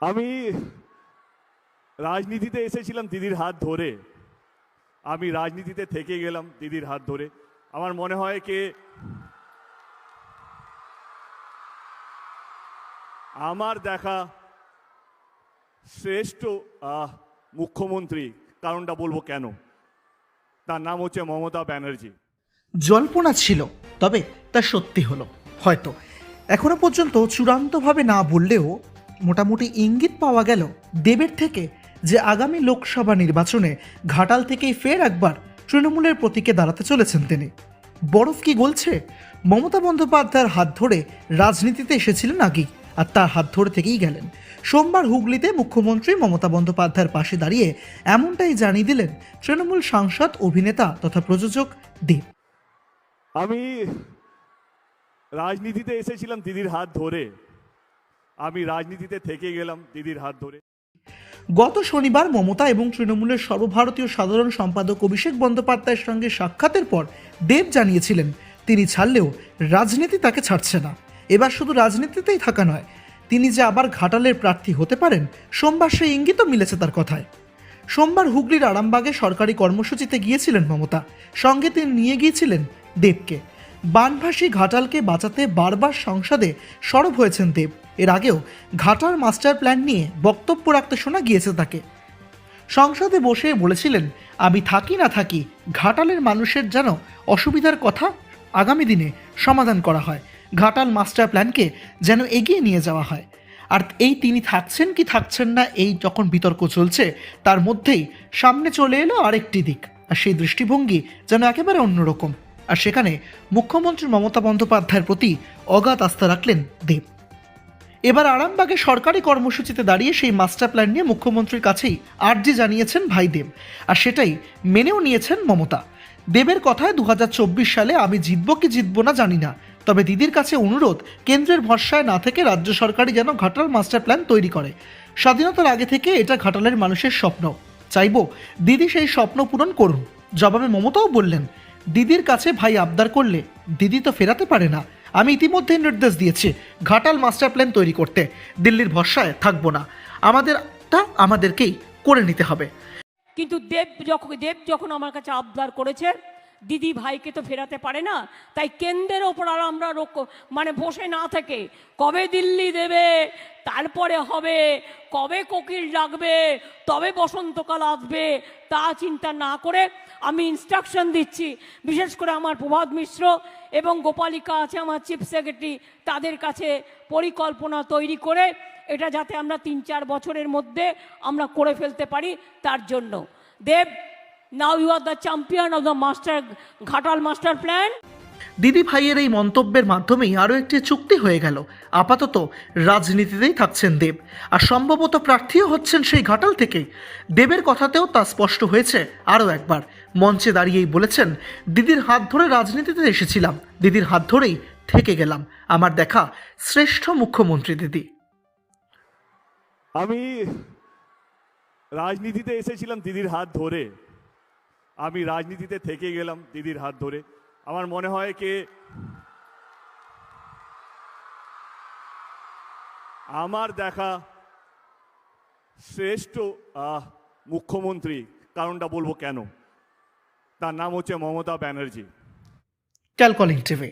আমি রাজনীতিতে এসেছিলাম দিদির হাত ধরে। আমি রাজনীতিতে থেকে গেলাম দিদির হাত ধরে। আমার মনে হয় কে, আমার দেখা শ্রেষ্ঠ মুখ্যমন্ত্রী কারণটা বলব কেন? তার নাম হচ্ছে মমতা ব্যানার্জি। জল্পনা ছিল, তবে তা সত্যি হলো। হয়তো এখনও পর্যন্ত চূড়ান্তভাবে না বললেও মোটামুটি ইঙ্গিত পাওয়া গেল দেবের থেকে যে আগামী লোকসভা নির্বাচনে ঘাটাল থেকেই ফের একবার তৃণমূলের প্রতীকে দাঁড়াতে চলেছেন তিনি। বরফ কি গলছে? মমতা বন্দ্যোপাধ্যায়ের হাত ধরে রাজনীতিতে এসেছিলেন আগেই আর তার হাত ধরে থেকেই গেলেন। সোমবার হুগলিতে মুখ্যমন্ত্রী মমতা বন্দ্যোপাধ্যায়ের পাশে দাঁড়িয়ে এমনটাই জানিয়ে দিলেন তৃণমূল সাংসদ, অভিনেতা তথা প্রযোজক দেব। আমি রাজনীতিতে এসেছিলাম দিদির হাত ধরে। আমি রাজনীতিতে থেকে গেলাম দিদির হাত ধরে। গত শনিবার মমতা এবং তৃণমূলের সর্বভারতীয় সাধারণ সম্পাদক অভিষেক বন্দ্যোপাধ্যায়ের সঙ্গে সাক্ষাতের পর দেব জানিয়েছিলেন, তিনি ছাড়লেও রাজনীতি তাকে ছাড়ছে না। এবার শুধু রাজনীতিতেই থাকা নয়, তিনি যে আবার ঘাটালের প্রার্থী হতে পারেন, সোমবার সেই ইঙ্গিতও মিলেছে তার কথায়। সোমবার হুগলির আরামবাগে সরকারি কর্মসূচিতে গিয়েছিলেন মমতা। সঙ্গে তিনি নিয়ে গিয়েছিলেন দেবকে। বানভাসী ঘাটালকে বাঁচাতে বারবার সংসদে সরব হয়েছেন দেব। এর আগেও ঘাটাল মাস্টার প্ল্যান নিয়ে বক্তব্য রাখতে শোনা গিয়েছে তাকে। সংসদে বসে বলেছিলেন, আমি থাকি না থাকি, ঘাটালের মানুষের যেন অসুবিধার কথা আগামী দিনে সমাধান করা হয়। ঘাটাল মাস্টার প্ল্যানকে যেন এগিয়ে নিয়ে যাওয়া হয়। আর এই তিনি থাকছেন কি থাকছেন না, এই যখন বিতর্ক চলছে, তার মধ্যেই সামনে চলে এলো আরেকটি দিক। আর সেই দৃষ্টিভঙ্গি যেন একেবারে অন্যরকম আর সেখানে মুখ্যমন্ত্রী মমতা বন্দ্যোপাধ্যায়ের প্রতি অগাধ আস্থা রাখলেন দেব। এবার আরামবাগে সরকারি কর্মসূচিতে দাঁড়িয়ে সেই মাস্টার প্ল্যান নিয়ে মুখ্যমন্ত্রীর কাছেই আর্জি জানিয়েছেন ভাই দেব। আর সেটাই মেনেও নিয়েছেন মমতা। দেবের কথায় দু হাজার চব্বিশ সালে আমি জিতব কি জিতব না জানি না। তবে দিদির কাছে অনুরোধ, কেন্দ্রের ভরসায় না থেকে রাজ্য সরকারই যেন ঘাটাল মাস্টার প্ল্যান তৈরি করে। স্বাধীনতার আগে থেকে এটা ঘাটালের মানুষের স্বপ্ন। চাইব, দিদি সেই স্বপ্ন পূরণ করুন। জবাবে মমতাও বললেন, দিদির কাছে ভাই আবদার করলে দিদি তো ফেরাতে পারে না। আমি ইতিমধ্যেই নির্দেশ দিয়েছি, ঘাটাল মাস্টার প্ল্যান তৈরি করতে। দিল্লির ভরসায় থাকব না। আমাদেরটা আমাদেরকেই করে নিতে হবে। কিন্তু দেব যখন দেব যখন আমার কাছে আবদার করেছে দিদি ভাইকে তো ফেরাতে পারে না। তাই কেন্দ্রের ওপর আর আমরা মানে বসে না থেকে, কবে দিল্লি দেবে, তারপরে হবে, কবে কোকিল ডাকবে, তবে বসন্তকাল আসবে, তা চিন্তা না করে আমি ইনস্ট্রাকশন দিচ্ছি। বিশেষ করে আমার প্রভাত মিশ্র এবং গোপালিকা আছে, আমার চিফ সেক্রেটারি তাদের কাছে পরিকল্পনা তৈরি করে এটা যাতে আমরা তিন চার বছরের মধ্যে আমরা করে ফেলতে পারি তার জন্য। Dev now you are the champion of the master Ghatal master plan দিদি ভাইয়ের এই মন্তব্যের মাধ্যমেই আরও একটি চুক্তি হয়ে গেল। আপাতত রাজনীতিতেই থাকছেন দেব। আর সম্ভবত প্রার্থীও হচ্ছেন সেই ঘাটাল থেকেই দেবের কথাতেও তা স্পষ্ট হয়েছে আরও একবার। মঞ্চে দাঁড়িয়েই বলেছেন দিদির হাত ধরে রাজনীতিতে এসেছিলাম। দিদির হাত ধরেই থেকে গেলাম। আমার দেখা শ্রেষ্ঠ মুখ্যমন্ত্রী দিদি। আমি রাজনীতিতে এসেছিলাম দিদির হাত ধরে। আমি রাজনীতিতে থেকে গেলাম দিদির হাত ধরে। আমার মনে হয় কে, আমার দেখা শ্রেষ্ঠ মুখ্যমন্ত্রী, কারণটা বলব কেন? তার নাম হচ্ছে মমতা ব্যানার্জি। ক্যালকলিং টিভি।